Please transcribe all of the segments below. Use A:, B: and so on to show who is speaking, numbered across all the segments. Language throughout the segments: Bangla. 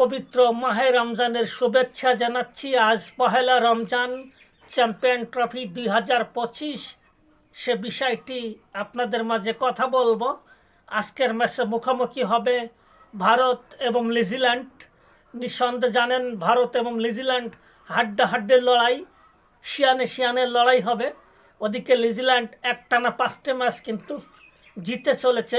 A: পবিত্র মাহে রমজানের শুভেচ্ছা জানাচ্ছি আজ পহেলা রমজান চ্যাম্পিয়ন ট্রফি দুই হাজার পঁচিশ। সে বিষয়টি আপনাদের মাঝে কথা বলব। আজকের ম্যাচে মুখোমুখি হবে ভারত এবং নিউজিল্যান্ড। নিঃসন্দেহে জানেন, ভারত এবং নিউজিল্যান্ড হাড্ডাহাড্ডির লড়াই, শিয়ানে শিয়ানের লড়াই হবে। ওদিকে নিউজিল্যান্ড একটানা পাঁচটা ম্যাচ কিন্তু জিতে চলেছে।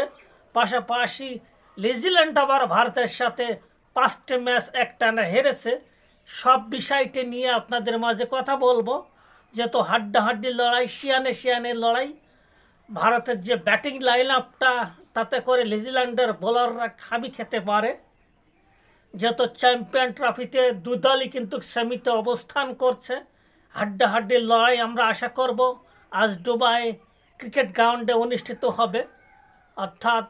A: পাশাপাশি নিউজিল্যান্ড আবার ভারতের সাথে পাঁচটা ম্যাচ একটানা হেরেছে। সব বিষয়টি নিয়ে আপনাদের মাঝে কথা বলব, যেহেতু হাড্ডাহাড্ডি লড়াই, শিয়ানে শিয়ানের লড়াই, ভারতের যে ব্যাটিং লাইন আপটা তাতে করে নিউজিল্যান্ডের বোলাররা খাবি খেতে পারে। যেহেতু চ্যাম্পিয়ন ট্রফিতে দু দলই কিন্তু সেমিতে অবস্থান করছে। হাড্ডাহাড্ডির লড়াই আমরা আশা করব আজ দুবাই ক্রিকেট গ্রাউন্ডে অনুষ্ঠিত হবে। অর্থাৎ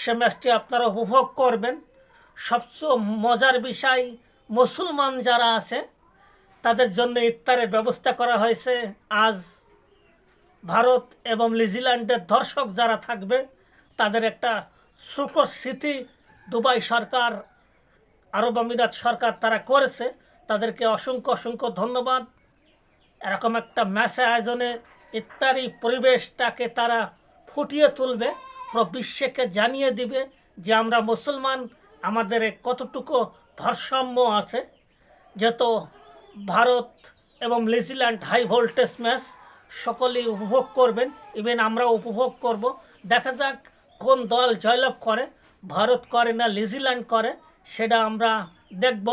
A: সে ম্যাচটি আপনারা উপভোগ করবেন। সবচেয়ে মজার বিষয়, মুসলমান যারা আছে, তাদের জন্য ইফতারের ব্যবস্থা করা হয়েছে। আজ ভারত এবং নিউজিল্যান্ডের দর্শক যারা থাকবে, তাদের একটা স্মৃতি দুবাই সরকার, আরব আমিরাত সরকার তারা করেছে। তাদেরকে অসংখ্য অসংখ্য ধন্যবাদ। এরকম একটা ম্যাচ আয়োজনে ইত্যাদি পরিবেশটাকে তারা ফুটিয়ে তুলবে, পুরো বিশ্বকে জানিয়ে দিবে যে আমরা মুসলমান। আমাদের কতটুকু ভারসাম্য আছে? যেহেতু ভারত এবং নিউজিল্যান্ড হাই ভোল্টেজ ম্যাচ সকলেই উপভোগ করবেন। ইভেন আমরা উপভোগ করব। দেখা যাক কোন দল জয়লাভ করে। ভারত করে না নিউজিল্যান্ড করে, সেটা আমরা দেখব।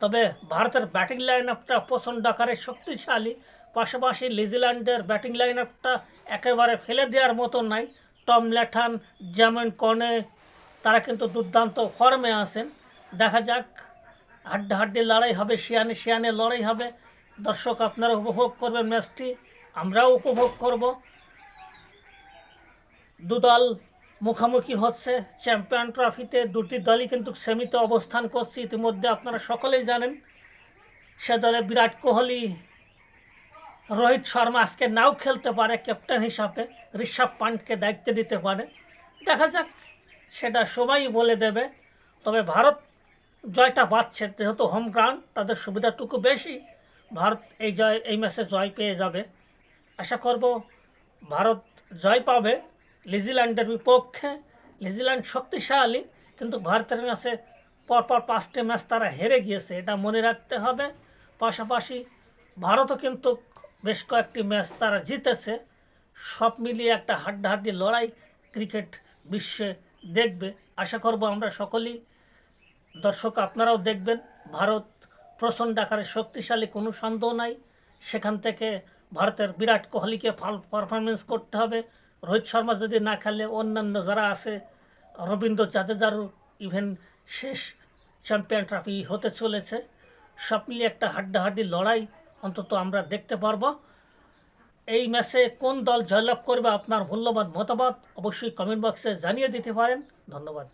A: তবে ভারতের ব্যাটিং লাইন আপটা প্রচণ্ড আকারে শক্তিশালী। পাশাপাশি নিউজিল্যান্ডের ব্যাটিং লাইন আপটা একেবারে ফেলে দেওয়ার মতো নাই। টম ল্যাথান যেমন কনে তারা কিন্তু দুর্দান্ত ফর্মে আছেন। দেখা যাক, হাড্ডাহাড্ডি লড়াই হবে, শিয়ানে শিয়ানে লড়াই হবে। দর্শক আপনারা উপভোগ করবেন ম্যাচটি, আমরাও উপভোগ করব। দুদল মুখোমুখি হচ্ছে, চ্যাম্পিয়ন ট্রফিতে দুটি দলই কিন্তু সেমিতে অবস্থান করছে। ইতিমধ্যে আপনারা সকলেই জানেন, সে দলে বিরাট কোহলি, রোহিত শর্মা আজকে নাও খেলতে পারে, ক্যাপ্টেন হিসাবে ঋষভ পান্টকে দায়িত্ব দিতে পারে। দেখা যাক সেটা সবাই বলে দেবে। তবে ভারত জয়টা পাচ্ছে, যেহেতু হোম গ্রাউন্ড তাদের সুবিধাটুকু বেশি। ভারত এই জয়, এই ম্যাচে জয় পেয়ে যাবে। আশা করব ভারত জয় পাবে নিউজিল্যান্ডের বিপক্ষে। নিউজিল্যান্ড শক্তিশালী, কিন্তু ভারতের ম্যাচে পরপর পাঁচটি ম্যাচ তারা হেরে গিয়েছে, এটা মনে রাখতে হবে। পাশাপাশি ভারতও কিন্তু বেশ কয়েকটি ম্যাচ তারা জিতেছে। সব মিলিয়ে একটা হাড্ডাহাড্ডি লড়াই ক্রিকেট বিশ্বে দেখবে। আশা করব আমরা সকলেই, দর্শক আপনারাও দেখবেন, ভারত প্রচণ্ড আকারে শক্তিশালী, কোনো সন্দেহ নাই। সেখান থেকে ভারতের বিরাট কোহলিকে পারফরমেন্স করতে হবে। রোহিত শর্মা যদি না খেলে, অন্যান্য যারা আছে, রবীন্দ্র জাদেজারও ইভেন শেষ চ্যাম্পিয়ন ট্রফি হতে চলেছে। সব মিলিয়ে একটা হাড্ডাহাড্ডি লড়াই অন্তত আমরা দেখতে পারব। এই ম্যাচে কোন দল জয়লাভ করবে আপনার মূল্যবান মতামত অবশ্যই কমেন্ট বক্সে জানিয়ে দিতে পারেন। ধন্যবাদ।